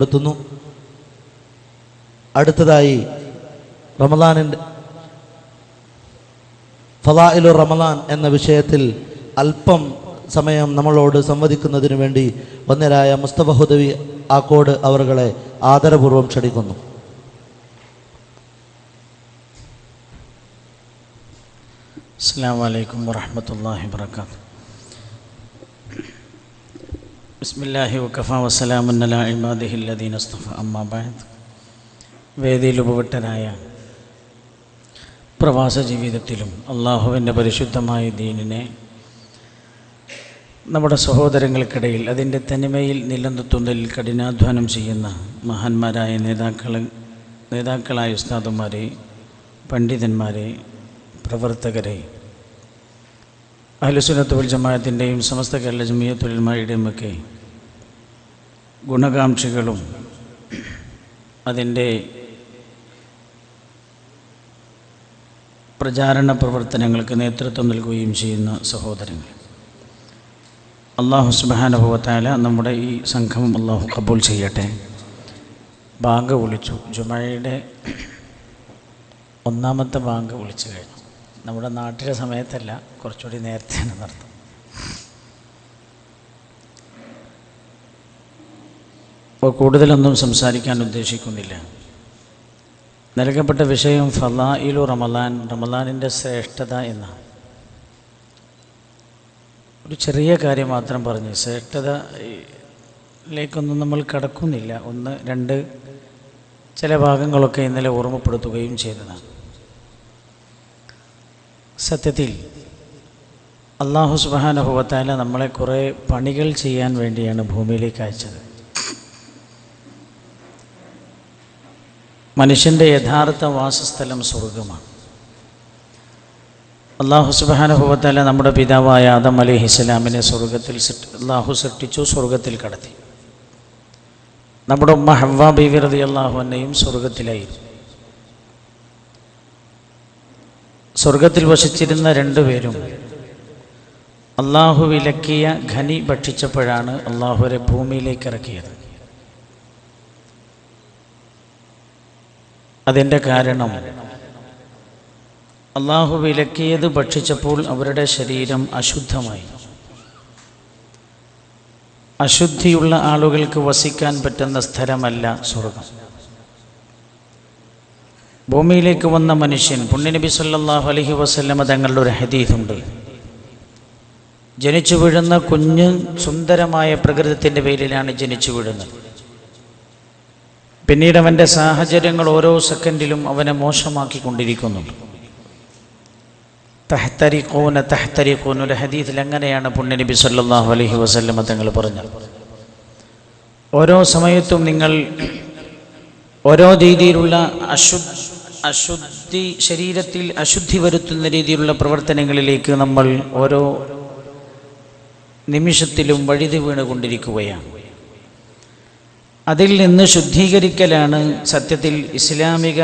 നടത്തുന്നു. അടുത്തതായി റമദാനിന്റെ ഫലായിലു റമദാൻ എന്ന വിഷയത്തിൽ അല്പം സമയം നമ്മളോട് സംവദിക്കുന്നതിന് വേണ്ടി വന്നരായ മുസ്തഫ ഹുദവി ആക്കോട് അവരുകളെ ആദരപൂർവം ക്ഷണിക്കുന്നു. അസ്സാം വലൈക്കും വാഹമത്തല്ലാഹി വാത്തു ബിസ്മില്ലാഹി വക്കഫ വസ്സലാമുന്നല ഇബാദിഹില്ലദീൻ അസ്തഫ അമ്മാബാദ് വേദിയിൽ ഉപവിട്ടനായ പ്രവാസ ജീവിതത്തിലും അള്ളാഹുവിന്റെ പരിശുദ്ധമായ ദീനിനെ നമ്മുടെ സഹോദരങ്ങൾക്കിടയിൽ അതിന്റെ തനിമയിൽ നിലനിർത്തുന്നതിൽ കഠിനാധ്വാനം ചെയ്യുന്ന മഹാന്മാരായ നേതാക്കൾ നേതാക്കളായ ഉസ്താദുമാരെ പണ്ഡിതന്മാരെ പ്രവർത്തകരെ അഹലുസുനത്തുൽ ജമായത്തിന്റെയും സമസ്ത കേരള ജമിയത്തുലന്മാരുടെയും ഒക്കെ ഗുണകാംക്ഷികളും അതിന്റെ പ്രചാരണ പ്രവർത്തനങ്ങൾക്ക് നേതൃത്വം നൽകുകയും ചെയ്യുന്ന സഹോദരങ്ങൾ. അള്ളാഹു സുബാനുഭവത്താല നമ്മുടെ ഈ സംഘം അള്ളാഹു കബൂൽ ചെയ്യട്ടെ. ബാങ്ക് വിളിച്ചു. ജുമയുടെ ഒന്നാമത്തെ ബാങ്ക് വിളിച്ചു കഴിഞ്ഞു. നമ്മുടെ നാട്ടിലെ സമയത്തല്ല കുറച്ചുകൂടി നേരത്തെയാണ് നടത്തും അപ്പോൾ കൂടുതലൊന്നും സംസാരിക്കാൻ ഉദ്ദേശിക്കുന്നില്ല. നൽകപ്പെട്ട വിഷയം ഫലായിലു റമലാൻ റമലാനിന്റെ ശ്രേഷ്ഠത എന്നാണ്. ഒരു ചെറിയ കാര്യം മാത്രം പറഞ്ഞു ശ്രേഷ്ഠതയിലേക്കൊന്നും നമ്മൾ കടക്കുന്നില്ല. ഒന്ന് രണ്ട് ചില ഭാഗങ്ങളൊക്കെ ഇന്നലെ ഓർമ്മപ്പെടുത്തുകയും ചെയ്തതാണ്. സത്യത്തിൽ അള്ളാഹു സുബാനുഭവത്താല നമ്മളെ കുറേ പണികൾ ചെയ്യാൻ വേണ്ടിയാണ് ഭൂമിയിലേക്ക് അയച്ചത്. മനുഷ്യന്റെ യഥാർത്ഥ വാസസ്ഥലം സ്വർഗമാണ് അള്ളാഹു സുബാനുഭവത്താല നമ്മുടെ പിതാവായ ആദം അലി ഹിസ്ലാമിനെ സ്വർഗത്തിൽ അള്ളാഹു സൃഷ്ടിച്ചു സ്വർഗത്തിൽ കടത്തി. നമ്മുടെ ഉമ്മ ഹവ്വ ബീവിറതി അള്ളാഹു അള്ളാഹുവിനെയും സ്വർഗത്തിലായിരുന്നു സ്വർഗത്തിൽ രണ്ടു പേരും അള്ളാഹു വിലക്കിയ ഖനി ഭക്ഷിച്ചപ്പോഴാണ് അള്ളാഹുരെ ഭൂമിയിലേക്ക് ഇറക്കിയത്. അതിന്റെ കാരണം. അള്ളാഹു വിലക്കിയത് ഭക്ഷിച്ചപ്പോൾ അവരുടെ ശരീരം അശുദ്ധമായി. അശുദ്ധിയുള്ള ആളുകൾക്ക് വസിക്കാൻ പറ്റുന്ന സ്ഥലമല്ല സ്വർഗം ഭൂമിയിലേക്ക് വന്ന മനുഷ്യൻ പുണ്യനബി സല്ലാഹു അലഹി വസല്ലമ തങ്ങളുടെ ഒരു ഹദീതുണ്ട് ജനിച്ചു വീഴുന്ന കുഞ്ഞ് സുന്ദരമായ പ്രകൃതത്തിന്റെ പേരിലാണ് ജനിച്ചു വീഴുന്നത്. പിന്നീട് അവന്റെ സാഹചര്യങ്ങൾ ഓരോ സെക്കൻഡിലും അവനെ മോശമാക്കിക്കൊണ്ടിരിക്കുന്നുണ്ട് തഹ്തരിഖൂന തഹ്തരിഖൂൻ ഒരു ഹദീസിൽ എങ്ങനെയാണ് പുണ്യനബി സല്ലല്ലാഹു അലഹി വസല്ലമ തങ്ങൾ പറഞ്ഞത്? ഓരോ സമയത്തും നിങ്ങൾ ഓരോ രീതിയിലുള്ള അശു അശുദ്ധി ശരീരത്തിൽ അശുദ്ധി വരുത്തുന്ന രീതിയിലുള്ള പ്രവർത്തനങ്ങളിലേക്ക് നമ്മൾ ഓരോ നിമിഷത്തിലും വഴുതി വീണുകൊണ്ടിരിക്കുകയാണ് അതിൽ നിന്ന് ശുദ്ധീകരിക്കലാണ് സത്യത്തിൽ ഇസ്ലാമിക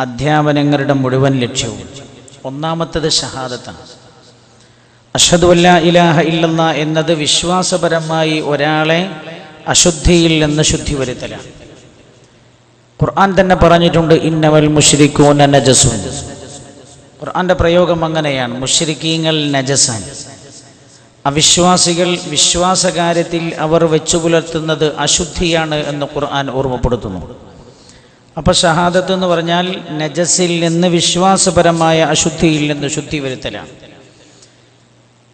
അധ്യാപനങ്ങളുടെ മുഴുവൻ ലക്ഷ്യവും. ഒന്നാമത്തത് ഷഹാദത്താണ്. അഷദുല്ല ഇലാഹ ഇല്ലെന്ന എന്നത് വിശ്വാസപരമായി ഒരാളെ അശുദ്ധിയിൽ നിന്ന് ശുദ്ധി വരുത്തലാണ് ഖുർആൻ തന്നെ പറഞ്ഞിട്ടുണ്ട് ഇന്നവൽ മുഷ്രിഖൂന നജസുൻ. ഖുർആന്റെ പ്രയോഗം അങ്ങനെയാണ് മുഷരിക്കീങ്ങൾ നജസാൻ. അവിശ്വാസികൾ വിശ്വാസകാര്യത്തിൽ അവർ വെച്ചു പുലർത്തുന്നത് അശുദ്ധിയാണ് എന്ന് ഖുർആൻ ഓർമ്മപ്പെടുത്തുന്നു. അപ്പോൾ ഷഹാദത്ത് എന്ന് പറഞ്ഞാൽ നജസിൽ നിന്ന് വിശ്വാസപരമായ അശുദ്ധിയിൽ നിന്ന് ശുദ്ധി വരുത്തലാണ്.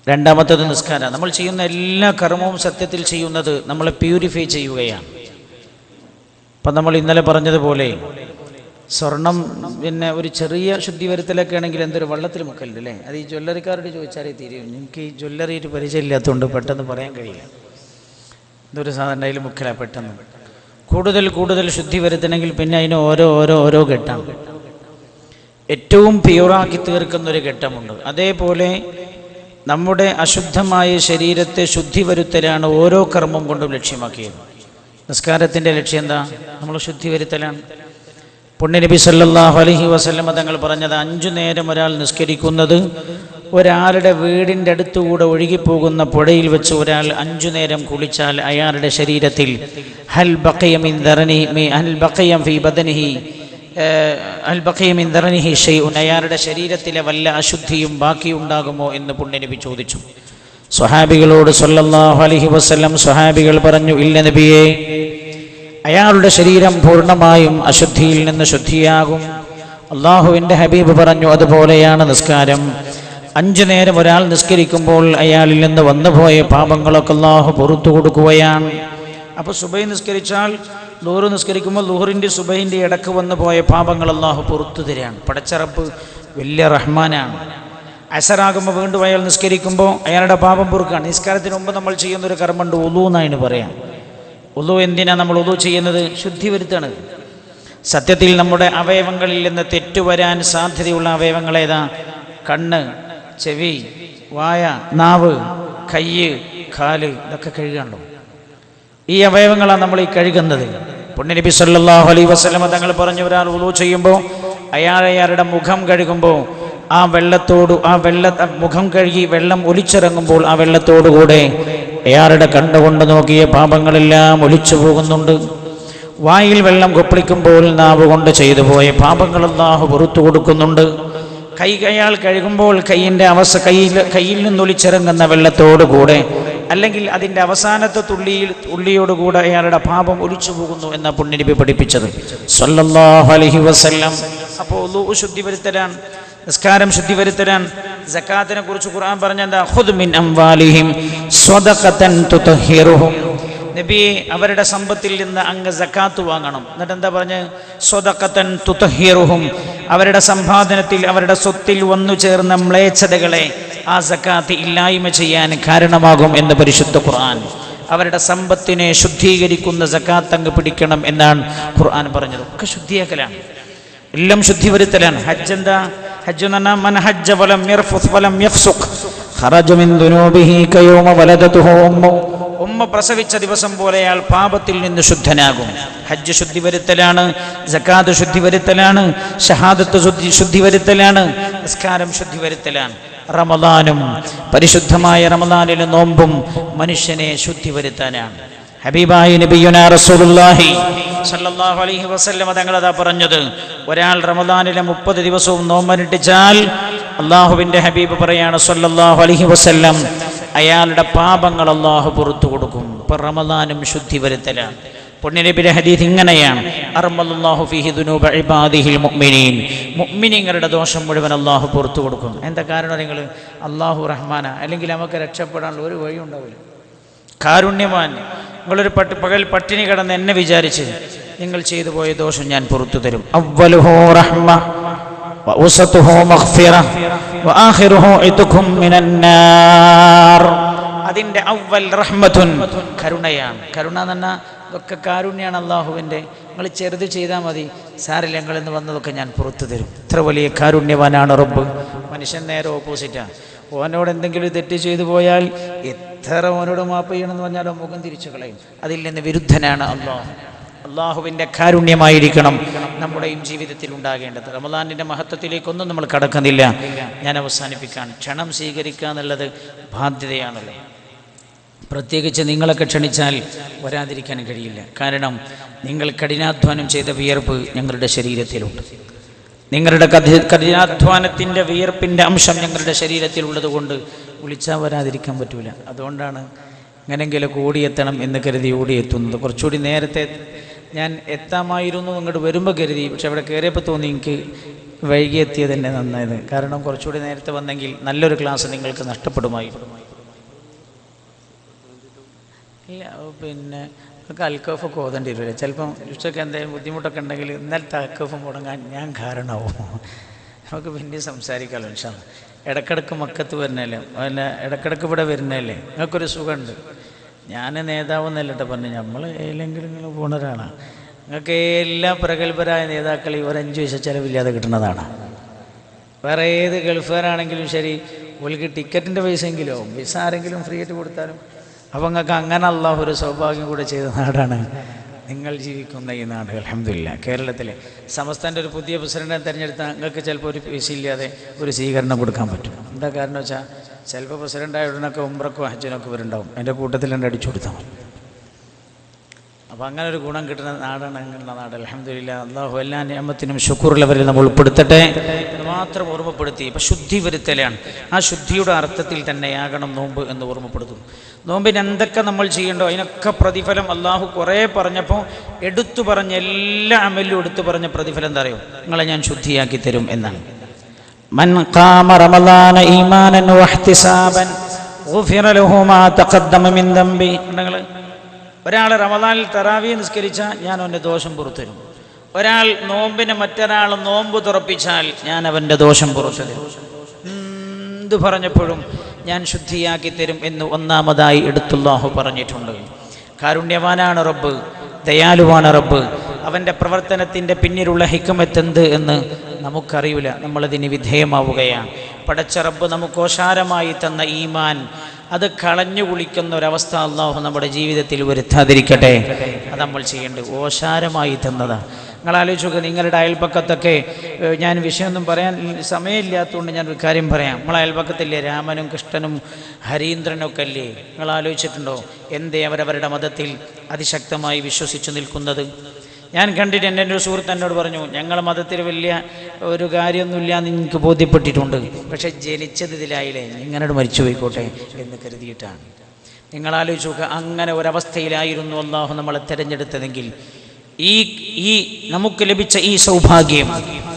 രണ്ടാമത്തത് നിസ്കാരം. നമ്മൾ ചെയ്യുന്ന എല്ലാ കർമ്മവും സത്യത്തിൽ ചെയ്യുന്നത് നമ്മളെ പ്യൂരിഫൈ ചെയ്യുകയാണ്. അപ്പം നമ്മൾ ഇന്നലെ പറഞ്ഞതുപോലെ സ്വർണം പിന്നെ ഒരു ചെറിയ ശുദ്ധി വരുത്തലൊക്കെ ആണെങ്കിൽ എന്തൊരു വെള്ളത്തിൽ മുക്കലുണ്ട് അല്ലേ? അത് ഈ ജ്വല്ലറിക്കാരോട് ചോദിച്ചാലേ തീരും. എനിക്ക് ഈ ജ്വല്ലറി ജ്വല്ലറിയിട്ട് പരിചയമില്ലാത്തതുകൊണ്ട് പെട്ടെന്ന് പറയാൻ കഴിയില്ല. ഇതൊരു സാധനം അതിൽ മുക്കല പെട്ടെന്ന്. കൂടുതൽ കൂടുതൽ ശുദ്ധി വരുത്തണമെങ്കിൽ പിന്നെ അതിന് ഓരോ ഓരോ ഓരോ ഘട്ടം. ഏറ്റവും പ്യൂറാക്കി തീർക്കുന്ന ഒരു ഘട്ടമുണ്ട്. അതേപോലെ നമ്മുടെ അശുദ്ധമായ ശരീരത്തെ ശുദ്ധി വരുത്തലാണ് ഓരോ കർമ്മം കൊണ്ടും ലക്ഷ്യമാക്കിയത്. നിസ്കാരത്തിന്റെ ലക്ഷ്യം എന്താ? നമ്മൾ ശുദ്ധി വരുത്തലാണ് പുണ്യനബി സല്ലാഹു അലഹി വസ്ലമ തങ്ങൾ പറഞ്ഞത് അഞ്ചു നേരം ഒരാൾ നിസ്കരിക്കുന്നത് ഒരാളുടെ വീടിന്റെ അടുത്തുകൂടെ ഒഴുകിപ്പോകുന്ന പുഴയിൽ വെച്ച് ഒരാൾ അഞ്ചു നേരം കുളിച്ചാൽ അയാളുടെ ശരീരത്തിൽ ഹൽ ബക്കയം ഫി ബദനിഹി അൽ ഷെയ്ഉൻ അയാളുടെ ശരീരത്തിലെ വല്ല അശുദ്ധിയും ബാക്കി ബാക്കിയുണ്ടാകുമോ എന്ന് പുണ്യനബി ചോദിച്ചു. സ്വഹാബികളോട് സല്ലല്ലാഹു അലഹി വസ്ലം സ്വഹാബികൾ പറഞ്ഞു ഇല്ല നബിയേ അയാളുടെ ശരീരം പൂർണമായും അശുദ്ധിയിൽ നിന്ന് ശുദ്ധിയാകും. അള്ളാഹുവിന്റെ ഹബീബ് പറഞ്ഞു അതുപോലെയാണ് നിസ്കാരം. അഞ്ചു നേരം ഒരാൾ നിസ്കരിക്കുമ്പോൾ അയാളിൽ നിന്ന് വന്നുപോയ പാപങ്ങളൊക്കെ അള്ളാഹു പുറത്തു കൊടുക്കുകയാണ്. അപ്പോൾ സുബൈ നിസ്കരിച്ചാൽ ലൂറ് നിസ്കരിക്കുമ്പോൾ ലൂറിന്റെ സുബൈന്റെ ഇടയ്ക്ക് വന്നു പോയ പാപങ്ങൾ അള്ളാഹു പുറത്തു തരികയാണ്. പടച്ചറപ്പ് വലിയ റഹ്മാനാണ്. അസറാകുമ്പോൾ വീണ്ടും അയാൾ നിസ്കരിക്കുമ്പോൾ അയാളുടെ പാപം പൊറുക്കാണ് നിസ്കാരത്തിന് മുമ്പ് നമ്മൾ ചെയ്യുന്നൊരു കർമ്മമുണ്ട് എന്നാണ് പറയാം. ഉലു എന്തിനാണ് നമ്മൾ ഉതു ചെയ്യുന്നത്? ശുദ്ധി വരുത്താണ് സത്യത്തിൽ നമ്മുടെ അവയവങ്ങളിൽ നിന്ന് തെറ്റുവരാൻ സാധ്യതയുള്ള അവയവങ്ങൾ ഏതാ? കണ്ണ് ചെവി വായ നാവ് കയ്യ് കാൽ ഇതൊക്കെ കഴുകാണല്ലോ. ഈ അവയവങ്ങളാണ് നമ്മൾ ഈ കഴുകുന്നത്. പുണ്യനബി സല്ലാഹു അലൈ വസ്ലമ തങ്ങൾ പറഞ്ഞു ഒരാൾ ഉളു ചെയ്യുമ്പോൾ അയാൾ അയാളുടെ മുഖം കഴുകുമ്പോൾ ആ വെള്ളത്തോട് ആ വെള്ള മുഖം കഴുകി വെള്ളം ഒലിച്ചിറങ്ങുമ്പോൾ ആ വെള്ളത്തോടുകൂടെ അയാളുടെ കണ്ടുകൊണ്ട് നോക്കിയ പാപങ്ങളെല്ലാം ഒലിച്ചു പോകുന്നുണ്ട്. വായിൽ വെള്ളം കൊപ്പിളിക്കുമ്പോൾ നാവ് കൊണ്ട് ചെയ്തു പോയ പാപങ്ങൾ പുറത്തു കൊടുക്കുന്നുണ്ട്. കൈ കയാൾ കഴുകുമ്പോൾ കൈയിന്റെ അവസ്ഥ കയ്യിൽ കയ്യിൽ നിന്നൊലിച്ചിറങ്ങുന്ന വെള്ളത്തോടുകൂടെ അല്ലെങ്കിൽ അതിന്റെ അവസാനത്തെ തുള്ളിയിൽ തുള്ളിയോടുകൂടെ അയാളുടെ പാപം ഒലിച്ചു പോകുന്നു എന്ന പുണ്യനബി പഠിപ്പിച്ചത്. സല്ലല്ലാഹു അലൈഹി വസല്ലം. അപ്പോൾ ശുദ്ധി വരുത്തരാൻ നിസ്കാരം ശുദ്ധി വരുത്തലാൻ സക്കാത്തിനെ കുറിച്ച് ഖുർആൻ പറഞ്ഞെന്താ? ഖുദ് മിൻ അംവാലിഹിം നബി അവരുടെ സമ്പത്തിൽ നിന്ന് അങ്ങ് സക്കാത്ത് വാങ്ങണം. എന്നിട്ട് എന്താ പറഞ്ഞ്? സ്വതക്കത്തൻ തുതഹിറുഹും. അവരുടെ സമ്പാദനത്തിൽ അവരുടെ സ്വത്തിൽ വന്നു ചേർന്ന മ്ലേച്ഛതകളെ ആ സക്കാത്ത് ഇല്ലായ്മ ചെയ്യാൻ കാരണമാകും എന്ന് പരിശുദ്ധ ഖുർആൻ. അവരുടെ സമ്പത്തിനെ ശുദ്ധീകരിക്കുന്ന സക്കാത്ത് അങ്ങ് പിടിക്കണം എന്നാണ് ഖുർആൻ പറഞ്ഞത്. ഒക്കെ ശുദ്ധിയാക്കലാണ്. എല്ലാം ശുദ്ധി വരുത്തലാണ് ഹജ്ജ് എന്താ? ഹജ്ജ് എന്ന് പറഞ്ഞാൽ മൻ ഹജ്ജ വലം യർഫുസ് വലം യഫ്സുഖ് ഖറജ മിൻ ദുനൂബിഹി കയൗമ വലദതുഹു ഉമ്മു. ഉമ്മ പ്രസവിച്ച ദിവസം പോലെ അയാൾ പാപത്തിൽ നിന്ന് ശുദ്ധനാകും. ഹജ്ജ് ശുദ്ധി വരുത്തലാണ് ജക്കാത്ത് ശുദ്ധി വരുത്തലാണ് ഷഹാദത്ത് ശുദ്ധി ശുദ്ധി വരുത്തലാണ് നിസ്കാരം ശുദ്ധി വരുത്തലാണ്. റമദാനും പരിശുദ്ധമായ റമദാനിലെ നോമ്പും മനുഷ്യനെ ശുദ്ധി വരുത്താനാണ്. ഹബീബായി നബിയുന റസൂലുള്ളാഹി. സല്ലല്ലാഹു അലൈഹി വസല്ലം തങ്ങൾ അതാ പറഞ്ഞത് ഒരാൾ റമദാനിലെ മുപ്പത് ദിവസവും നോമ്പനുഷ്ഠിച്ചാൽ അള്ളാഹുവിന്റെ ഹബീബ് പറയാണ് സല്ലല്ലാഹു അലൈഹി വസല്ലം അയാളുടെ പാപങ്ങൾ അള്ളാഹു പുറത്തു കൊടുക്കും. ഇപ്പം റമദാനും ശുദ്ധി വരുത്തലാണ് പുണ്യനബിയുടെ ഹദീസ് ഇങ്ങനെയാണ് മുഅ്മിനീങ്ങളുടെ ദോഷം മുഴുവൻ അള്ളാഹു പുറത്തു കൊടുക്കും. എന്താ കാരണം നിങ്ങൾ? അള്ളാഹു റഹ്മാന. അല്ലെങ്കിൽ നമുക്ക് രക്ഷപ്പെടാനുള്ള ഒരു വഴി ഉണ്ടാവില്ല കാരുണ്യവാൻ നിങ്ങളൊരു പട്ടി പകൽ പട്ടിണി കിടന്ന് എന്നെ വിചാരിച്ച് നിങ്ങൾ ചെയ്തു പോയ ദോഷം ഞാൻ പുറത്തു തരും. അതിന്റെ അവൽ റഹ്മത്തുൻ കരുണയാണ്. കരുണ പറഞ്ഞാൽ ഇതൊക്കെ കാരുണ്യാണ് അള്ളാഹുവിന്റെ നിങ്ങൾ ചെറുത് ചെയ്താൽ മതി. സാറില്ല നിങ്ങൾ ഇന്ന് വന്നതൊക്കെ ഞാൻ പുറത്തു തരും. ഇത്ര വലിയ കാരുണ്യവാനാണ് റബ്ബ്. മനുഷ്യൻ നേരെ ഓപ്പോസിറ്റാണ് ഓനോട് എന്തെങ്കിലും തെറ്റ് ചെയ്തു പോയാൽ എത്ര ഓനോട് മാപ്പ് ചെയ്യണമെന്ന് പറഞ്ഞാലോ മുഖം തിരിച്ചു കളയും. അതിൽ നിന്ന് വിരുദ്ധനാണ് അള്ളാഹു. അള്ളാഹുവിന്റെ കാരുണ്യമായിരിക്കണം നമ്മുടെയും ജീവിതത്തിൽ ഉണ്ടാകേണ്ടത്. റമദാനിന്റെ മഹത്വത്തിലേക്കൊന്നും നമ്മൾ കടക്കുന്നില്ല. ഞാൻ അവസാനിപ്പിക്കാൻ ക്ഷണം സ്വീകരിക്കുക എന്നുള്ളത് ബാധ്യതയാണല്ലോ. പ്രത്യേകിച്ച് നിങ്ങളൊക്കെ ക്ഷണിച്ചാൽ വരാതിരിക്കാൻ കഴിയില്ല. കാരണം നിങ്ങൾ കഠിനാധ്വാനം ചെയ്ത വിയർപ്പ് ഞങ്ങളുടെ ശരീരത്തിലുണ്ട്. നിങ്ങളുടെ കഠി- കഠിനാധ്വാനത്തിന്റെ വിയർപ്പിന്റെ അംശം ഞങ്ങളുടെ ശരീരത്തിലുള്ളത് കൊണ്ട് വിളിച്ചാൽ വരാതിരിക്കാൻ പറ്റൂല. അതുകൊണ്ടാണ് എങ്ങനെങ്കിലും ഓടിയെത്തണം എന്ന് കരുതി ഓടിയെത്തുന്നത്. കുറച്ചുകൂടി നേരത്തെ ഞാൻ എത്താമായിരുന്നു ഇങ്ങോട്ട് വരുമ്പോൾ കരുതി. പക്ഷെ അവിടെ കയറിയപ്പോൾ തോന്നി എനിക്ക് വൈകി എത്തിയത് തന്നെ നന്നായത്. കാരണം കുറച്ചുകൂടി നേരത്തെ വന്നെങ്കിൽ നല്ലൊരു ക്ലാസ് നിങ്ങൾക്ക് നഷ്ടപ്പെടുമായി ഇല്ല പിന്നെ നമുക്ക് അൽക്കോഫൊക്കെ ഓതേണ്ടി വരില്ല ചിലപ്പം ഇഷ്ടമൊക്കെ എന്തെങ്കിലും ബുദ്ധിമുട്ടൊക്കെ ഉണ്ടെങ്കിൽ ഇന്നലത്തെ അൽക്കോഫ് മുടങ്ങാൻ ഞാൻ കാരണമാവും. നമുക്ക് പിന്നെ സംസാരിക്കാമല്ലോ ഇൻഷാ അല്ലാ. ഇടക്കിടക്ക് മക്കത്ത് വരുന്നല്ലേ പിന്നെ ഇടക്കിടക്ക് ഇവിടെ വരുന്നല്ലേ നിങ്ങൾക്കൊരു സുഖമുണ്ട്? ഞാൻ നേതാവെന്നല്ല കേട്ടോ പറഞ്ഞു നമ്മൾ ഏതെങ്കിലും നിങ്ങൾ പോണ നിങ്ങൾക്ക് എല്ലാ പ്രഗത്ഭരായ നേതാക്കളെയും ഒരു അഞ്ച് പൈസ ചിലവില്ലാതെ കിട്ടുന്നതാണ്. വേറെ ഏത് ഗൾഫുകാരാണെങ്കിലും ശരി ഒലിക്ക് ടിക്കറ്റിന്റെ പൈസ എങ്കിലും വിസ ആരെങ്കിലും ഫ്രീ ആയിട്ട് കൊടുത്താലും അപ്പം നിങ്ങൾക്ക് അങ്ങനെ അള്ളാഹു ഒരു സൗഭാഗ്യം കൂടെ ചെയ്ത നാടാണ് നിങ്ങൾ ജീവിക്കുന്ന ഈ നാട് അലഹമില്ല കേരളത്തിലെ സംസ്ഥാനത്തെ ഒരു പുതിയ പ്രസിഡന്റിനെ തിരഞ്ഞെടുത്താൽ നിങ്ങൾക്ക് ചിലപ്പോൾ ഒരു പൈസയില്ലാതെ ഒരു സ്വീകരണം കൊടുക്കാൻ പറ്റും. എന്താ കാരണം വെച്ചാൽ ചിലപ്പോൾ പ്രസിഡന്റായ ഉടനൊക്കെ ഉമ്രക്കോ ഹജ്ജിനൊക്കെ വരുന്നുണ്ടാവും എന്റെ കൂട്ടത്തിൽ എന്റെ അടിച്ചു കൊടുത്താൽ മതി. അപ്പോൾ അങ്ങനെ ഒരു ഗുണം കിട്ടുന്ന നാടാണ് അങ്ങനെയുള്ള നാട്. അലഹമില്ല അള്ളാഹു എല്ലാ നിയമത്തിനും ശുക്രുള്ളവരിൽ നമ്മൾ ഉൾപ്പെടുത്തട്ടെ മാത്രം ഓർമ്മപ്പെടുത്തി. ഇപ്പം ശുദ്ധി വരുത്തലാണ്. ആ ശുദ്ധിയുടെ അർത്ഥത്തിൽ തന്നെയാകണം നോമ്പ് എന്ന് ഓർമ്മപ്പെടുത്തും നോമ്പിന് എന്തൊക്കെ നമ്മൾ ചെയ്യണ്ടോ അതിനൊക്കെ പ്രതിഫലം അള്ളാഹു കുറേ പറഞ്ഞപ്പോൾ എടുത്തു പറഞ്ഞ എല്ലാ അമലും എടുത്തു പറഞ്ഞ പ്രതിഫലം എന്താ അറിയോ? നിങ്ങളെ ഞാൻ ശുദ്ധിയാക്കി തരും എന്നാണ്. മൻ ഖാമ റമദാന ഈമാനൻ വഹ്തിസാബൻ ഗുഫിറ ലഹു മാ തഖദ്ദമ മിൻ ദംബി. ഒരാൾ റമദാനിൽ തറാവി നിസ്കരിച്ചാൽ ഞാൻ അവന്റെ ദോഷം പുറത്തുതരും ഒരാൾ നോമ്പിന് മറ്റൊരാൾ നോമ്പ് തുറപ്പിച്ചാൽ ഞാൻ അവന്റെ ദോഷം പുറത്തുതരും എന്ത് പറഞ്ഞപ്പോഴും ഞാൻ ശുദ്ധിയാക്കി തരും എന്ന് ഒന്നാമതായി എടുത്തുള്ളാഹു പറഞ്ഞിട്ടുണ്ട്. കാരുണ്യവാനാണ് റബ്ബ് ദയാലുവാണ് റബ്ബ്. അവന്റെ പ്രവർത്തനത്തിന്റെ പിന്നിലുള്ള ഹിക്കമത്ത് എന്ത് എന്ന് നമുക്കറിയില്ല. നമ്മളതിന് വിധേയമാവുകയാണ്. പടച്ച റബ്ബ് നമുക്ക് ഓശാരമായി തന്ന ഈമാൻ അത് കളഞ്ഞു കുളിക്കുന്ന ഒരവസ്ഥ അള്ളാഹു നമ്മുടെ ജീവിതത്തിൽ വരുത്താതിരിക്കട്ടെ. അത് നമ്മൾ ചെയ്യേണ്ടത്. ഓശാരമായി തന്നതാണ് നിങ്ങൾ ആലോചിച്ച് നോക്കുക നിങ്ങളുടെ അയൽപ്പക്കത്തൊക്കെ ഞാൻ വിഷയമൊന്നും പറയാൻ സമയമില്ലാത്തതുകൊണ്ട് ഞാൻ ഒരു കാര്യം പറയാം. നമ്മളെ അയൽപ്പക്കത്തില്ലേ രാമനും കൃഷ്ണനും ഹരീന്ദ്രനൊക്കെ അല്ലേ? നിങ്ങൾ ആലോചിച്ചിട്ടുണ്ടോ? എന്തേ അവരവരുടെ മതത്തിൽ അതിശക്തമായി വിശ്വസിച്ചു നിൽക്കുന്നത്? ഞാൻ കണ്ടിട്ട് എന്റെ ഒരു സുഹൃത്ത് എന്നോട് പറഞ്ഞു ഞങ്ങൾ മതത്തിൽ വലിയ ഒരു കാര്യമൊന്നുമില്ല എന്ന് എനിക്ക് ബോധ്യപ്പെട്ടിട്ടുണ്ട്. പക്ഷേ ജനിച്ചത് ഇതിലായില്ലേ? ഇങ്ങനെ മരിച്ചു പോയിക്കോട്ടെ എന്ന് കരുതിയിട്ടാണ്. നിങ്ങൾ ആലോചിച്ച് നോക്കുക അങ്ങനെ ഒരവസ്ഥയിലായിരുന്നു അള്ളാഹു നമ്മളെ തിരഞ്ഞെടുത്തതെങ്കിൽ ഈ ഈ നമുക്ക് ലഭിച്ച ഈ സൗഭാഗ്യം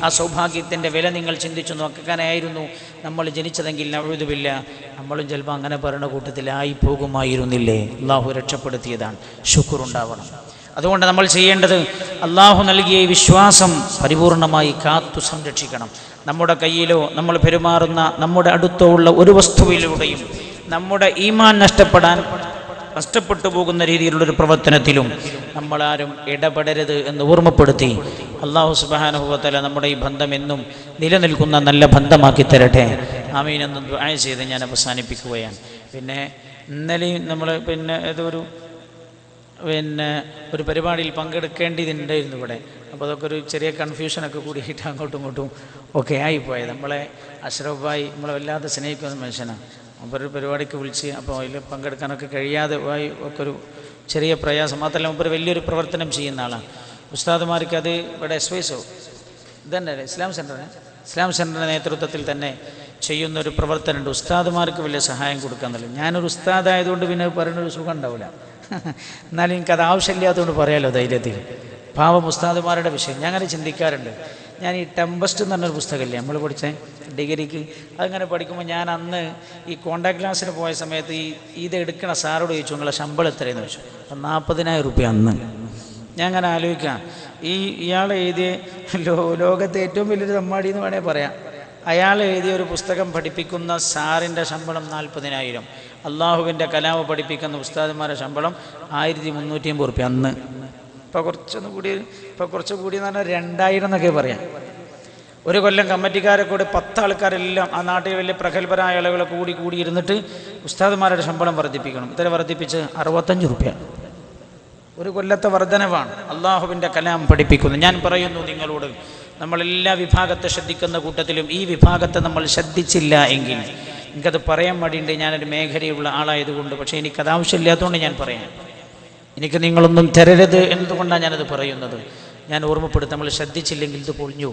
ആ സൗഭാഗ്യത്തിന്റെ വില നിങ്ങൾ ചിന്തിച്ചു നോക്കാനായിരുന്നു നമ്മൾ ജനിച്ചതെങ്കിൽ നഴുതുമില്ല നമ്മളും ചിലപ്പോൾ അങ്ങനെ പറയുന്ന കൂട്ടത്തിലായി പോകുമായിരുന്നില്ലേ? അള്ളാഹു രക്ഷപ്പെടുത്തിയതാണ്. ശുക്രുണ്ടാവണം അതുകൊണ്ട് നമ്മൾ ചെയ്യേണ്ടത് അള്ളാഹു നൽകിയ വിശ്വാസം പരിപൂർണമായി കാത്തു സംരക്ഷിക്കണം. നമ്മുടെ കയ്യിലോ നമ്മൾ പെരുമാറുന്ന നമ്മുടെ അടുത്തോ ഉള്ള ഒരു വസ്തുവിലൂടെയും നമ്മുടെ ഈമാൻ നഷ്ടപ്പെടാൻ നഷ്ടപ്പെട്ടു പോകുന്ന രീതിയിലുള്ളൊരു പ്രവർത്തനത്തിലും നമ്മളാരും ഇടപെടരുത് എന്ന് ഓർമ്മപ്പെടുത്തി അള്ളാഹു സുബാനുഭവത്തല നമ്മുടെ ഈ ബന്ധം എന്നും നിലനിൽക്കുന്ന നല്ല ബന്ധമാക്കി തരട്ടെ. ദുആ ചെയ്ത് ഞാൻ അവസാനിപ്പിക്കുകയാണ്. പിന്നെ ഇന്നലെയും നമ്മൾ പിന്നെ ഏതൊരു പിന്നെ ഒരു പരിപാടിയിൽ പങ്കെടുക്കേണ്ടതുണ്ടായിരുന്നു ഇവിടെ. അപ്പോൾ അതൊക്കെ ഒരു ചെറിയ കൺഫ്യൂഷനൊക്കെ കൂടിയിട്ട് അങ്ങോട്ടും ഇങ്ങോട്ടും ഒക്കെ ആയിപ്പോയത് നമ്മളെ അഷ്റഫ് ഭായി നമ്മളെ വല്ലാതെ സ്നേഹിക്കുന്ന മനുഷ്യനാണ് അപ്പോൾ ഒരു പരിപാടിക്ക് വിളിച്ച് അപ്പോൾ അതിൽ പങ്കെടുക്കാനൊക്കെ കഴിയാതെ പോയി ഒക്കെ ഒരു ചെറിയ പ്രയാസം. മാത്രമല്ല മുമ്പ് വലിയൊരു പ്രവർത്തനം ചെയ്യുന്ന ആളാണ് ഉസ്താദുമാർക്ക് അത് ഇവിടെ എസ് വൈസോ ഇതന്നെ ഇസ്ലാം സെന്ററിന് ഇസ്ലാം സെന്ററിന്റെ നേതൃത്വത്തിൽ തന്നെ ചെയ്യുന്ന ഒരു പ്രവർത്തനമുണ്ട്. ഉസ്താദുമാർക്ക് വലിയ സഹായം കൊടുക്കാൻ തന്നെ ഞാനൊരു ഉസ്താദായതുകൊണ്ട് പിന്നെ പറയുന്നൊരു സുഖം ഉണ്ടാവില്ല. എന്നാലും എനിക്കത് ആവശ്യമില്ലാത്തതുകൊണ്ട് പറയാമല്ലോ ധൈര്യത്തിൽ. പാവം ഉസ്താദുമാരുടെ വിഷയം. ഞാൻ അങ്ങനെ ചിന്തിക്കാറുണ്ട്. ഞാൻ ഈ ടെമ്പസ്റ്റ് എന്ന് പറഞ്ഞൊരു പുസ്തകമില്ലേ നമ്മൾ പഠിച്ച ഡിഗ്രിക്ക്? അതങ്ങനെ പഠിക്കുമ്പോൾ ഞാൻ അന്ന് ഈ കോണ്ടാക്ട് ക്ലാസ്സിന് പോയ സമയത്ത് ഈ ഇത് എടുക്കണ സാറോട് ചോദിച്ചു നിങ്ങളെ ശമ്പളം എത്രയെന്ന് ചോദിച്ചു. അപ്പം നാൽപ്പതിനായിരം റുപ്യ അന്ന്. ഞാൻ അങ്ങനെ ആലോചിക്കാം. ഈ ഇയാൾ എഴുതിയ ലോ ലോകത്തെ ഏറ്റവും വലിയൊരു തമ്മാടി എന്ന് വേണേൽ പറയാം. അയാൾ എഴുതിയ ഒരു പുസ്തകം പഠിപ്പിക്കുന്ന സാറിന്റെ ശമ്പളം നാൽപ്പതിനായിരം അള്ളാഹുവിന്റെ കലാമ് പഠിപ്പിക്കുന്ന ഉസ്താദുമാരെ ശമ്പളം ആയിരത്തി മുന്നൂറ്റി അമ്പത് റുപ്യ അന്ന്. ഇപ്പോൾ കുറച്ചൊന്ന് കൂടി ഇപ്പോൾ കുറച്ച് കൂടി എന്ന് പറഞ്ഞാൽ രണ്ടായിരം എന്നൊക്കെ പറയാം. ഒരു കൊല്ലം കമ്മിറ്റിക്കാരെ കൂടി പത്ത് ആൾക്കാരെല്ലാം ആ നാട്ടിൽ വലിയ പ്രഗത്ഭരായ ആളുകളെ കൂടി കൂടി ഇരുന്നിട്ട് ഉസ്താദന്മാരുടെ ശമ്പളം വർദ്ധിപ്പിക്കണം. ഇത്ര വർദ്ധിപ്പിച്ച് അറുപത്തഞ്ച് റുപ്യ ഒരു കൊല്ലത്തെ വർധനവാണ്. അള്ളാഹുവിന്റെ കലാം പഠിപ്പിക്കുന്നു. ഞാൻ പറയുന്നു നിങ്ങളോട് നമ്മളെല്ലാ വിഭാഗത്തെ ശ്രദ്ധിക്കുന്ന കൂട്ടത്തിലും ഈ വിഭാഗത്തെ നമ്മൾ ശ്രദ്ധിച്ചില്ല എങ്കിൽ എനിക്കത് പറയാൻ മടിയുണ്ട് ഞാനൊരു മേഖലയുള്ള ആളായതുകൊണ്ട് പക്ഷേ എനിക്കത് ആവശ്യമില്ലാത്തതുകൊണ്ട് ഞാൻ പറയാം എനിക്ക് നിങ്ങളൊന്നും തരരുത് എന്നതുകൊണ്ടാണ് ഞാനത് പറയുന്നത്. ഞാൻ ഓർമ്മപ്പെടുത്തും നമ്മൾ ശ്രദ്ധിച്ചില്ലെങ്കിൽ ഇത് പൊളിഞ്ഞു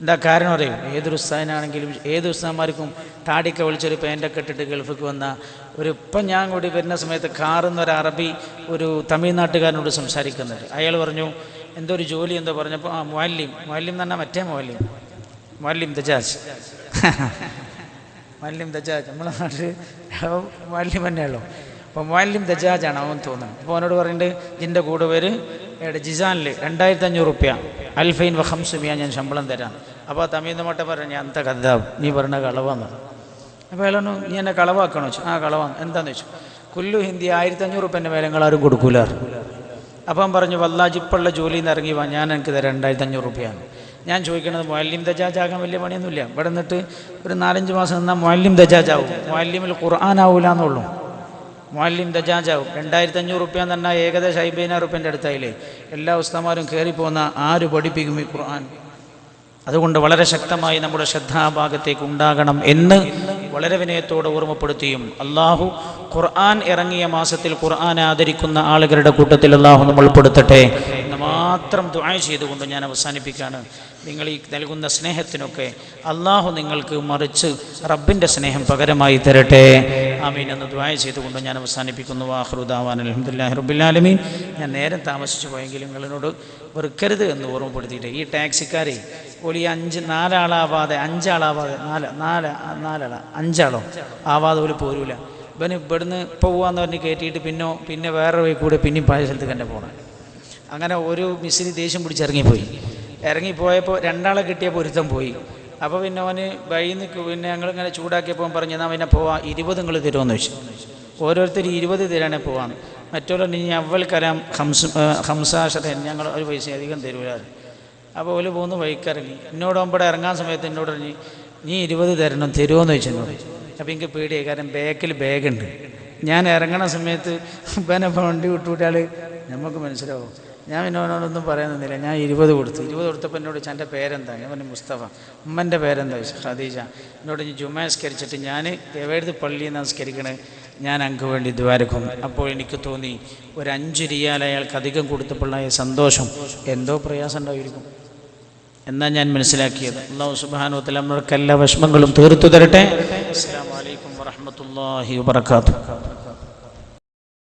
എന്താ കാരണം അറിയും? ഏതൊരു ഉസ്താദിനാണെങ്കിലും ഏത് ഉസ്താന്മാർക്കും താടിക്ക വിളിച്ചൊരു പാന്റൊക്കെ ഇട്ടിട്ട് ഗൾഫിക്ക് വന്ന ഒരു ഇപ്പം ഞാൻ കൂടി വരുന്ന സമയത്ത് കാറുന്ന ഒരു അറബി ഒരു തമിഴ്നാട്ടുകാരനോട് സംസാരിക്കുന്നത്. അയാൾ പറഞ്ഞു എന്തോ ഒരു ജോലി എന്തോ? പറഞ്ഞപ്പോൾ ആ മുഅല്ലിം. മുഅല്ലിം എന്ന് പറഞ്ഞാൽ മറ്റേ മുഅല്ലിം. മുഅല്ലിം ദജാജ്. മുഅല്ലിം ദജാജ്. നമ്മളെ നാട്ടിൽ മാലിന്യം തന്നെയുള്ളൂ അപ്പോൾ മാലിന്യം ദജാജാണ് അവൻ തോന്നുന്നത്. അപ്പോൾ അവനോട് പറയുന്നുണ്ട് ഇതിന്റെ കൂടെ പേര് എവിടെ ജിസാനിൽ രണ്ടായിരത്തി അഞ്ഞൂറ് റുപ്യ. അൽഫൈൻ വഹംസുമിയ ഞാൻ ശമ്പളം തരാം. അപ്പോൾ തമീന്ന് മട്ട പറഞ്ഞു ഞാൻ അന്ത കഥ നീ പറഞ്ഞ കളവാന്ന്. അപ്പോൾ അയാൾ നീ എന്നെ കളവാക്കണോ? വെച്ചു ആ കളവാന്ന്. എന്താന്ന് വെച്ചു കുല്ലു ഹിന്ദി ആയിരത്തി അഞ്ഞൂറ് റുപ്യന്റെ മേലെ നിങ്ങളാരും കൊടുക്കൂല അപ്പം പറഞ്ഞു വല്ലാജിപ്പുള്ള ജോലിയിൽ നിന്ന് ഇറങ്ങി വാ. ഞാൻ എനിക്ക് തരാം രണ്ടായിരത്തി അഞ്ഞൂറ് റുപ്യാണ് ഞാൻ ചോദിക്കണത് മൊല്ലിം ദജാജാകാൻ വലിയ പണിയൊന്നുമില്ല. ഇവിടെ നിന്നിട്ട് ഒരു നാലഞ്ച് മാസം നിന്നാൽ ദജാജ് ദജാജാവും. മൊല്ലിമിൽ ഖുർആൻ ആവൂല എന്നുള്ളൂ. മുഅല്ലിം ദജാജാവും. രണ്ടായിരത്തി അഞ്ഞൂറ് റുപ്യ എന്ന് പറഞ്ഞാൽ ഏകദേശം അയ്പതിനായിരം റുപ്യന്റെ അടുത്തായില്ലേ? എല്ലാ ഉസ്താമാരും കയറിപ്പോകുന്ന ആര് പഠിപ്പിക്കും ഈ ഖുർആൻ? അതുകൊണ്ട് വളരെ ശക്തമായി നമ്മുടെ ശ്രദ്ധാഭാഗത്തേക്ക് ഉണ്ടാകണം എന്ന് വളരെ വിനയത്തോടെ ഓർമ്മപ്പെടുത്തിയും അള്ളാഹു ഖുർആൻ ഇറങ്ങിയ മാസത്തിൽ ഖുർആൻ ആദരിക്കുന്ന ആളുകളുടെ കൂട്ടത്തിൽ അള്ളാഹു നമ്മൾ ഉൾപ്പെടുത്തട്ടെ. എന്ന് മാത്രം ദുആ ചെയ്തുകൊണ്ട് ഞാൻ അവസാനിപ്പിക്കുകയാണ്. നിങ്ങൾ ഈ നൽകുന്ന സ്നേഹത്തിനൊക്കെ അള്ളാഹു നിങ്ങൾക്ക് മറിച്ച് റബ്ബിന്റെ സ്നേഹം പകരമായി തരട്ടെ. ആമീൻ എന്ന് ദുആ ചെയ്തുകൊണ്ട് ഞാൻ അവസാനിപ്പിക്കുന്നു. വാഹൃദാവാൻ അലഹമുല്ലാ റബ്ബുല്ലാലമീൻ ഞാൻ നേരം താമസിച്ചു പോയെങ്കിലും നിങ്ങളോട് വെറുക്കരുത് എന്ന് ഓർമ്മപ്പെടുത്തിയിട്ട് ഈ ടാക്സിക്കാരെ ഓലി അഞ്ച് നാലാളാവാതെ അഞ്ചാളാവാതെ നാല് നാല് നാലാളാ അഞ്ചാളോ ആവാതെ ഒരു പോരൂല. ഇവന് ഇവിടുന്ന് പോവാന്ന് പറഞ്ഞ് കയറ്റിയിട്ട് പിന്നോ പിന്നെ വേറെ വഴി കൂടെ പിന്നെയും പഴയ സ്ഥലത്ത് തന്നെ പോകണം അങ്ങനെ ഒരു മിസ്സിന് ദേഷ്യം പിടിച്ച് ഇറങ്ങിപ്പോയി. ഇറങ്ങിപ്പോയപ്പോൾ രണ്ടാളെ കിട്ടിയ പൊരുത്തം പോയി. അപ്പോൾ പിന്നെ അവന് നിന്ന് പിന്നെ ഞങ്ങളിങ്ങനെ ചൂടാക്കിയപ്പോൾ പറഞ്ഞു എന്നാൽ പിന്നെ പോവാം ഇരുപത് നിങ്ങൾ തരുമെന്ന് വെച്ചു ഓരോരുത്തർ ഇരുപത് തരാണേ പോവാണ്. മറ്റുള്ള ഇനി അവൽ കരാം ഹംസ ഹംസാഷറൻ ഞങ്ങൾ ഒരു പൈസ അധികം തരൂല അപ്പോൾ ഓൽ പോകുന്ന വഴിക്കിറങ്ങി. എന്നോട് ഒമ്പടെ ഇറങ്ങാൻ സമയത്ത് എന്നോട് പറഞ്ഞു നീ ഇരുപത് തരണം തരുമോയെന്ന് ചോദിച്ചു എന്നോട്. അപ്പോൾ എനിക്ക് പേടിയായി കാരണം ബാക്കിൽ ബാഗുണ്ട്. ഞാൻ ഇറങ്ങണ സമയത്ത് ഇവനെ വണ്ടി വിട്ടുവിട്ടാൽ നമുക്ക് മനസ്സിലാവും. ഞാൻ എന്നോടൊന്നും പറയാൻ നിന്നില്ല. ഞാൻ ഇരുപത് കൊടുത്തു. ഇരുപത് കൊടുത്തപ്പോൾ എന്നോട് ചോദിച്ചു, എന്റെ പേരെന്താ? ഞാൻ പറഞ്ഞു മുസ്തഫ. ഉമ്മന്റെ പേരെന്താ? ചോദിച്ചു. ഖദീജ. എന്നോട് ജുമ സ്കരിച്ചിട്ട് ഞാൻ എവിടുത്തെ പള്ളിയിൽ നമസ്കരിക്കണേ ഞാൻ അങ്ങ് വേണ്ടി ദ്വാരക്കും. അപ്പോൾ എനിക്ക് തോന്നി ഒരു അഞ്ച് റിയാൽ അയാൾക്ക് അധികം കൊടുത്തപ്പോഴായ സന്തോഷം എന്തോ പ്രയാസം ഉണ്ടായിരിക്കും. എന്നാ ഞാൻ മനസ്സിലാക്കിയത്. അള്ളാഹു സുബാനുവത്തിൽ നമ്മൾക്ക് എല്ലാ വിഷമങ്ങളും തീർത്തു തരട്ടെ. അസ്സാം വലൈക്കും വാഹമത്തല്ലാഹി വാത്തു